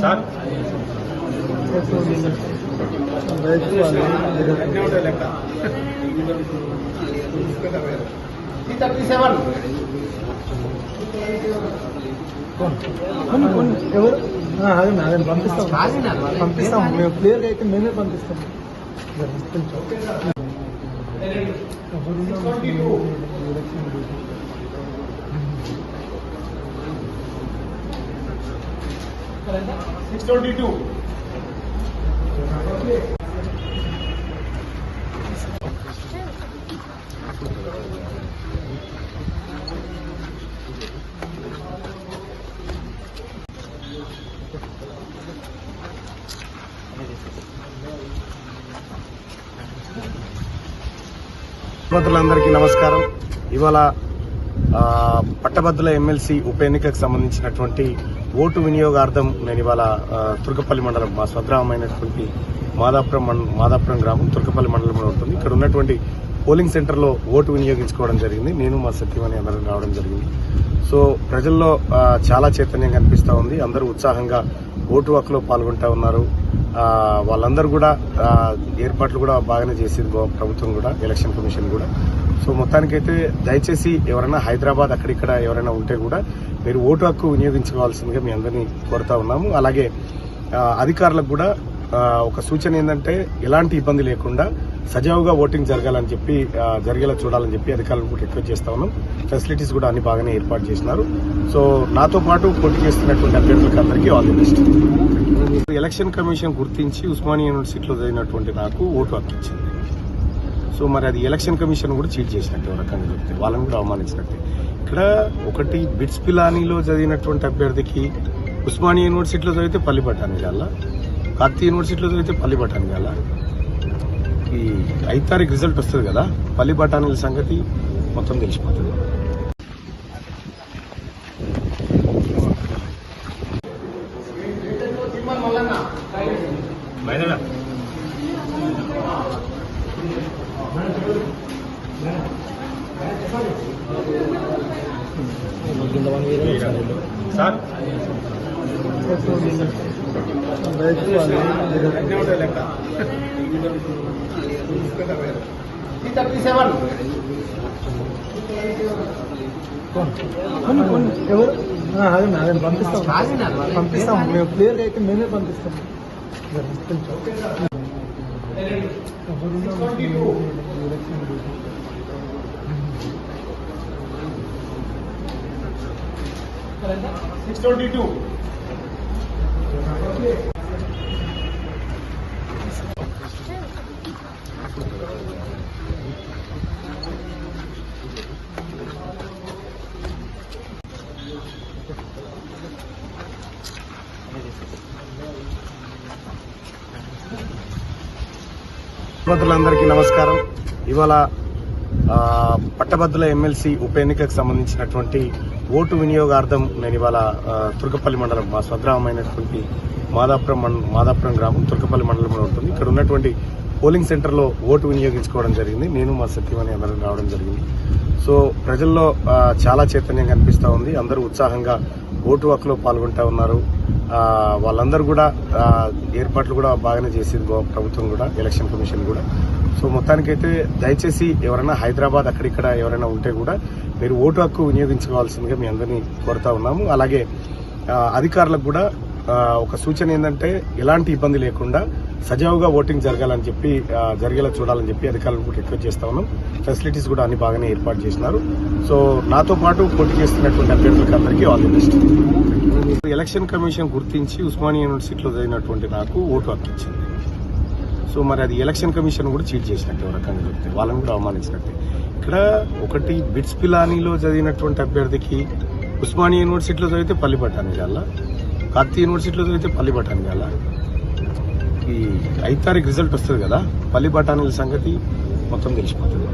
Sir? ఎవరు అదే అదే పంపిస్తాం పంపిస్తాం మేము క్లియర్గా అయితే మేమే పంపిస్తాం సిక్స్ ట్వంటీ టూ మిత్రులందరికీ నమస్కారం ఇవాళ ఆ, పట్టభద్రుల ఎమ్మెల్సీ ఉప ఎన్నికకు సంబంధించినటువంటి ఓటు వినియోగార్థం నేను ఇవాళ తుర్కపల్లి మండలం మా స్వగ్రామైనటువంటి మాదాపురం మండ మాదాపురం గ్రామం తుర్కపల్లి మండలంలో ఉంటుంది. ఇక్కడ ఉన్నటువంటి పోలింగ్ సెంటర్లో ఓటు వినియోగించుకోవడం జరిగింది. నేను మా సత్యమని అందరం రావడం జరిగింది. సో ప్రజల్లో చాలా చైతన్యం కనిపిస్తూ ఉంది. అందరూ ఉత్సాహంగా ఓటు హక్కులో పాల్గొంటూ ఉన్నారు. వాళ్ళందరూ కూడా ఏర్పాట్లు కూడా బాగానే చేసింది ప్రభుత్వం కూడా ఎలక్షన్ కమిషన్ కూడా. సో మొత్తానికైతే దయచేసి ఎవరైనా హైదరాబాద్ అక్కడిక్కడ ఎవరైనా ఉంటే కూడా మీరు ఓటు హక్కు వినియోగించుకోవాల్సిందిగా మీ అందరినీ కోరుతా ఉన్నాము. అలాగే అధికారులకు కూడా ఒక సూచన ఏంటంటే ఎలాంటి ఇబ్బంది లేకుండా సజావుగా ఓటింగ్ జరగాలని చెప్పి జరిగేలా చూడాలని చెప్పి అధికారులను కూడా రిక్వెస్ట్ చేస్తా ఉన్నాం. ఫెసిలిటీస్ కూడా అన్ని బాగానే ఏర్పాటు చేసినారు. సో నాతో పాటు పోటీ చేస్తున్నటువంటి అభ్యర్థులకు అందరికీ all the best. Election commission గుర్తించి ఉస్మానియా యూనివర్సిటీలో జరిగినటువంటి నాకు ఓటు హక్కు ఇచ్చింది. సో మరి అది ఎలక్షన్ కమిషన్ కూడా చీట్ చేసినట్టు రకంగా చెప్తే వాళ్ళని కూడా అవమానించినట్టే. ఇక్కడ ఒకటి బిట్స్ పిలానీలో చదివినటువంటి అభ్యర్థికి ఉస్మానియా యూనివర్సిటీలో చదివితే పల్లి పట్టాను కాల కార్తీ యూనివర్సిటీలో చదివితే పల్లి పట్టాను కాల ఈ ఐదు తారీఖు రిజల్ట్ వస్తుంది కదా పల్లి బఠానీల సంగతి మొత్తం తెలిసిపోతుంది. సార్ కొన్ని కొన్ని ఎవరు ఆ, అదే అదే పంపిస్తాం పంపిస్తాం మేము క్లియర్గా అయితే మేమే పంపిస్తాం సిక్స్ ట్వంటీ టూ మిత్రులందరికీ నమస్కారం. ఇవాళ పట్టభద్రుల ఎమ్మెల్సీ ఉప ఎన్నికకు సంబంధించినటువంటి ఓటు వినియోగార్థం నేను ఇవాళ తుర్కపల్లి మండలం మా స్వగ్రామమైనటువంటి మాదాపురం మండ మాదాపురం గ్రామం తుర్కపల్లి మండలంలో ఉంటుంది. ఇక్కడ ఉన్నటువంటి పోలింగ్ సెంటర్లో ఓటు వినియోగించుకోవడం జరిగింది. నేను మా సత్యమని అందరం రావడం జరిగింది. సో ప్రజల్లో చాలా చైతన్యం కనిపిస్తూ ఉంది. అందరూ ఉత్సాహంగా ఓటు హక్కులో పాల్గొంటూ ఉన్నారు. వాళ్ళందరూ కూడా ఏర్పాట్లు కూడా బాగానే చేసింది ప్రభుత్వం కూడా ఎలక్షన్ కమిషన్ కూడా. సో మొత్తానికైతే దయచేసి ఎవరైనా హైదరాబాద్ అక్కడిక్కడ ఎవరైనా ఉంటే కూడా మీరు ఓటు హక్కు వినియోగించుకోవాల్సిందిగా మీ అందరినీ కోరుతా ఉన్నాము. అలాగే అధికారులకు కూడా ఒక సూచన ఏంటంటే ఎలాంటి ఇబ్బంది లేకుండా సజావుగా ఓటింగ్ జరగాలని చెప్పి జరిగేలా చూడాలని చెప్పి అధికారులను కూడా రిక్వెస్ట్ చేస్తా ఉన్నాం. ఫెసిలిటీస్ కూడా అన్ని బాగానే ఏర్పాటు చేసినారు. సో నాతో పాటు పోటీ చేస్తున్నటువంటి అభ్యర్థులకు అందరికీ all the best. Election commission గుర్తించి ఉస్మానియా యూనివర్సిటీలో చదివినటువంటి నాకు ఓటు హక్కు ఇచ్చింది సో మరి అది ఎలక్షన్ కమిషన్ కూడా చీట్ చేసినట్టు రకంగా చెప్తే. వాళ్ళని కూడా అవమానించినట్టే. ఇక్కడ ఒకటి బిట్స్ పిలానీలో చదివినటువంటి అభ్యర్థికి ఉస్మానియా యూనివర్సిటీలో చదివితే పల్లి పట్టాను కాల కాకతీయ యూనివర్సిటీలో చదివితే పల్లి కాల ఈ ఐదు తారీఖు రిజల్ట్ వస్తుంది కదా పల్లి సంగతి మొత్తం తెలిసిపోతుంది.